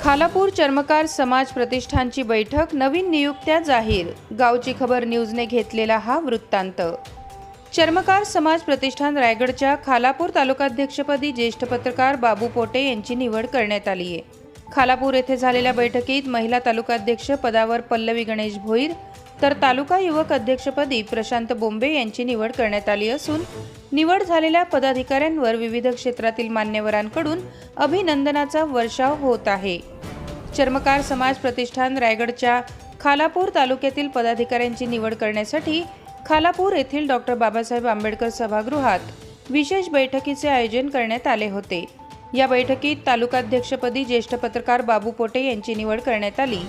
खालापूर चर्मकार समाज प्रतिष्ठानची बैठक नवीन नियुक्त्या जाहीर. गावची खबर न्यूजने घेतलेला हा वृत्तांत. चर्मकार समाज प्रतिष्ठान रायगडच्या खालापूर तालुकाध्यक्षपदी ज्येष्ठ पत्रकार बाबू पोटे यांची निवड करण्यात आली आहे. खालापूर येथे झालेल्या बैठकीत महिला तालुकाध्यक्ष पदावर पल्लवी गणेश भोईर तर तालुका युवक अध्यक्षपदी प्रशांत बोंबे यांची निवड करण्यात आली असून निवड झालेल्या पदाधिकाऱ्यांवर विविध क्षेत्रातील मान्यवरांकडून अभिनंदनाचा वर्षाव होत आहे. चर्मकार समाज प्रतिष्ठान रायगडच्या खालापूर तालुक्यातील पदाधिकाऱ्यांची निवड करण्यासाठी खालापूर येथील डॉक्टर बाबासाहेब आंबेडकर सभागृहात विशेष बैठकीचे आयोजन करण्यात आले होते. या बैठकीत तालुकाध्यक्षपदी ज्येष्ठ पत्रकार बाबू पोटे यांची निवड करण्यात आली.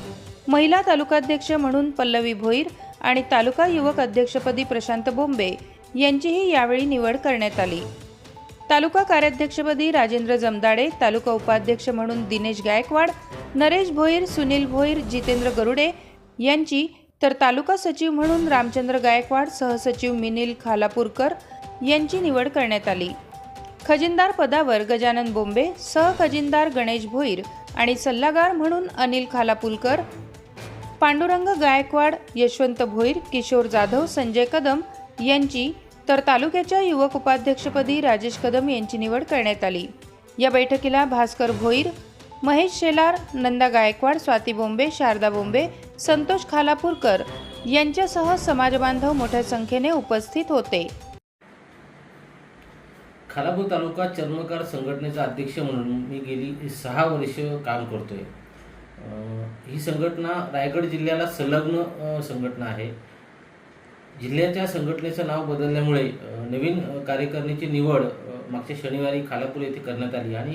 महिला तालुकाध्यक्ष म्हणून पल्लवी भोईर आणि तालुका युवक अध्यक्षपदी प्रशांत बोंबे यांचीही यावेळी निवड करण्यात आली. तालुका कार्याध्यक्षपदी राजेंद्र जमदाडे तालुका उपाध्यक्ष म्हणून दिनेश गायकवाड नरेश भोईर सुनील भोईर जितेंद्र गरुडे यांची तर तालुका सचिव म्हणून रामचंद्र गायकवाड सहसचिव मिनिल खालापूरकर यांची निवड करण्यात आली. खजिनदार पदावर गजानन बोंबे सहखजिनदार गणेश भोईर आणि सल्लागार म्हणून अनिल खालापूलकर पांडुरंग गायकवाड यशवंत भोईर किशोर जाधव संजय कदम यांची तर तालुक्याच्या युवक उपाध्यक्षपदी राजेश कदम यांची निवड करण्यात आली. या बैठकीला भास्कर भोईर महेश शेलार नंदा गायकवाड स्वाती बोंबे शारदा बोंबे संतोष खालापूरकर यांच्यासह समाजबांधव मोठ्या संख्येने उपस्थित होते. खालापूर तालुका चर्मकार संघटनेचा अध्यक्ष म्हणून मी गेली सहा वर्ष काम करतोय. ही संघटना रायगड जिल्ह्याला संलग्न संघटना आहे. जिल्ह्याच्या संघटनेचं नाव बदलल्यामुळे नवीन कार्यकारिणीची निवड मागच्या शनिवारी खालापूर येथे करण्यात आली आणि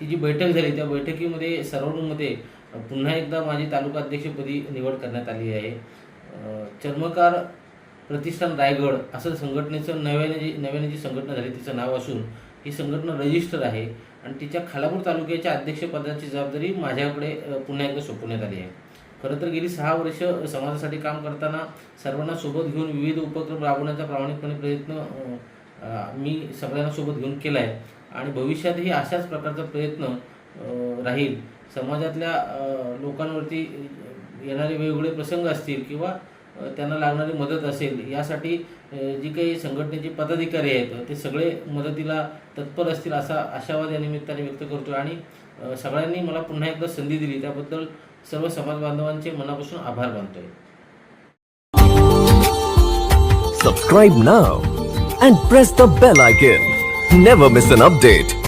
ती जी बैठक झाली त्या बैठकीमध्ये सर्वांमध्ये पुन्हा एकदा माझी तालुका अध्यक्षपदी निवड करण्यात आली आहे. चर्मकार प्रतिष्ठान रायगड असं संघटनेचं नव्याने जी नव्याने जी संघटना झाली तिचं नाव असून ही संघटना रजिस्टर आहे आणि तिच्या खालापूर तालुक्याच्या अध्यक्षपदाची जबाबदारी माझ्याकडे पुन्हा एकदा सोपवण्यात आली आहे. खरं तर गेली सहा वर्ष समाजासाठी काम करताना सर्वांना सोबत घेऊन विविध उपक्रम राबवण्याचा प्रामाणिकपणे प्रयत्न मी सगळ्यांना सोबत घेऊन केला आहे आणि भविष्यातही अशाच प्रकारचा प्रयत्न राहील. समाजातल्या लोकांवरती येणारे वेगवेगळे प्रसंग असतील किंवा त्यांना लागणारी मदत असेल यासाठी जी काही संघटनेचे पदाधिकारी आहेत ते सगळे मदतीला तत्पर असतील असा आशावाद या निमित्ताने व्यक्त करतो आणि सगळ्यांनी मला पुन्हा एकदा संधी दिली त्याबद्दल सर्व समाज बांधवांचे मनापासून आभार मानतोय. Subscribe now and press the bell icon never miss an update